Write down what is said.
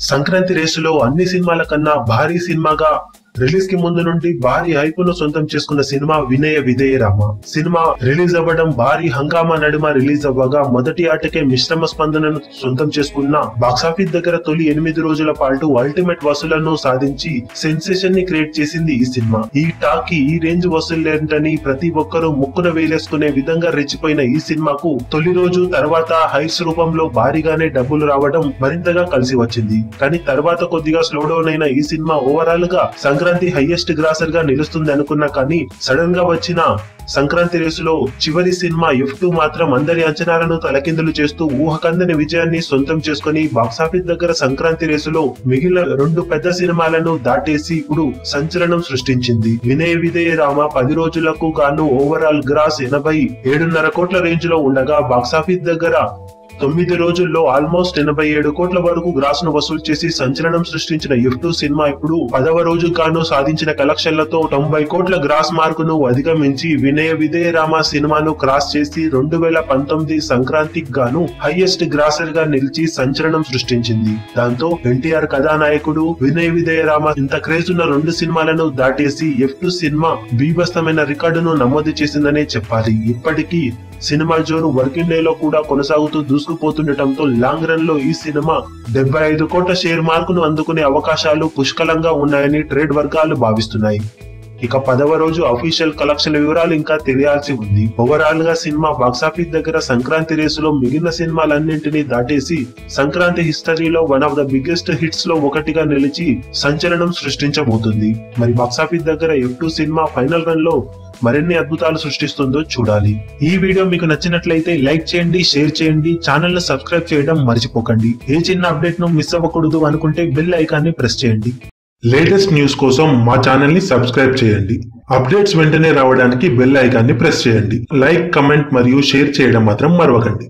సంక్రాంతి రేసులో అన్ని సినిమాల కన్నా భారీ సినిమాగా రిలీజ్కి ముందు నుండి భారీ ఐపును సొంతం చేసుకున్న cinema Vinaya Vidheya Rama cinema release అవ్వడం భారీ హంగామా నడుమ రిలీజ్ అవ్వగా మొదటి ఆటకే మిశ్రమ స్పందనను సొంతం చేసుకున్న బాక్సాఫీస్ దగ్గర తొలి ఎనిమిది రోజుల పాటు అల్టిమేట్ వసూళ్ళను సాధించి సెన్సేషన్ని క్రియేట్ చేసింది ఈ సినిమా. ఈ టాక్కి ఈ రేంజ్ వసూలేంటని ప్రతి ఒక్కరూ ముక్కున వేలేసుకునే విధంగా రెచ్చిపోయిన ఈ సినిమాకు తొలి రోజు తర్వాత హైస్ రూపంలో భారీగానే డబ్బులు రావడం మరింతగా కలిసి వచ్చింది. కానీ తర్వాత కొద్దిగా స్లో డౌన్ అయిన ఈ సినిమా ఓవరాల్గా సంక్రాంతి హైయెస్ట్ గ్రాసర్గా నిలుస్తుంది అనుకున్నా కానీ సడన్గా వచ్చిన సంక్రాంతి రేసులో చివరి సినిమా ఎఫ్ టూ మాత్రం అందరి అంచనాలను తలకిందులు చేస్తూ ఊహకందని విజయాన్ని సొంతం చేసుకుని బాక్సాఫీస్ దగ్గర సంక్రాంతి రేసులో మిగిలిన రెండు పెద్ద సినిమాలను దాటేసి ఇప్పుడు సంచలనం సృష్టించింది. వినయ విధేయ రామ పది రోజులకు గాను ఓవరాల్ గ్రాస్ ఎనభై ఏడున్నర కోట్ల రేంజ్లో ఉండగా బాక్సాఫీస్ దగ్గర తొమ్మిది రోజుల్లో ఆల్మోస్ట్ ఎనభై ఏడు కోట్ల వరకు గ్రాస్ను వసూలు చేసి సంచలనం సృష్టించిన ఎఫ్ టూ సినిమా ఇప్పుడు పదవ రోజు గాను సాధించిన కలెక్షన్లతో తొంభై కోట్ల గ్రాస్ మార్కును అధిగమించి వినయ విదయ రామ సినిమాను క్రాస్ చేసి రెండు వేల పంతొమ్మిది సంక్రాంతికి గాను హైయెస్ట్ గ్రాసర్గా నిలిచి సంచలనం సృష్టించింది. దాంతో ఎన్టీఆర్ కథానాయకుడు వినయ విదయ రామ ఇంత క్రేజ్ ఉన్న రెండు సినిమాలను దాటేసి ఎఫ్ టూ సినిమా బీభత్సమైన రికార్డును నమోదు చేసిందనే చెప్పాలి. ఇప్పటికీ సినిమా జోరు వర్కింగ్ డే లో కూడా కొనసాగుతూ దూసుకుపోతుండటంతో లాంగ్ రన్లో ఈ సినిమా డెబ్బై ఐదు కోట్ల షేర్ మార్కును అందుకునే అవకాశాలు పుష్కలంగా ఉన్నాయని ట్రేడ్ వర్గాలు భావిస్తున్నాయి. ఇక పదవ రోజు అఫీషియల్ కలెక్షన్ వివరాలు ఇంకా తెలియాల్సి ఉంది. ఓవరాల్గా సినిమా బాక్సాఫీస్ దగ్గర సంక్రాంతి రేసులో మిగిలిన సినిమాలన్నింటినీ దాటేసి సంక్రాంతి హిస్టరీలో వన్ ఆఫ్ ద బిగ్గెస్ట్ హిట్స్లో ఒకటిగా నిలిచి సంచలనం సృష్టించబోతుంది. మరి బాక్సాఫీస్ దగ్గర ఎఫ్ టూ సినిమా ఫైనల్ రన్లో మరిన్ని అద్భుతాలు సృష్టిస్తుందో చూడాలి. ఈ వీడియో మీకు నచ్చినట్లయితే లైక్ చేయండి షేర్ చేయండి ఛానల్ను సబ్స్క్రైబ్ చేయడం మర్చిపోకండి. ఏ చిన్న అప్డేట్ను మిస్ అవ్వకూడదు అనుకుంటే బెల్ ఐకాన్ని ప్రెస్ చేయండి. లేటెస్ట్ న్యూస్ కోసం మా ఛానల్ని సబ్స్క్రైబ్ చేయండి. అప్డేట్స్ వెంటనే రావడానికి బెల్ ఐకాన్ని ప్రెస్ చేయండి. లైక్ కమెంట్ మరియు షేర్ చేయడం మాత్రం మరవకండి.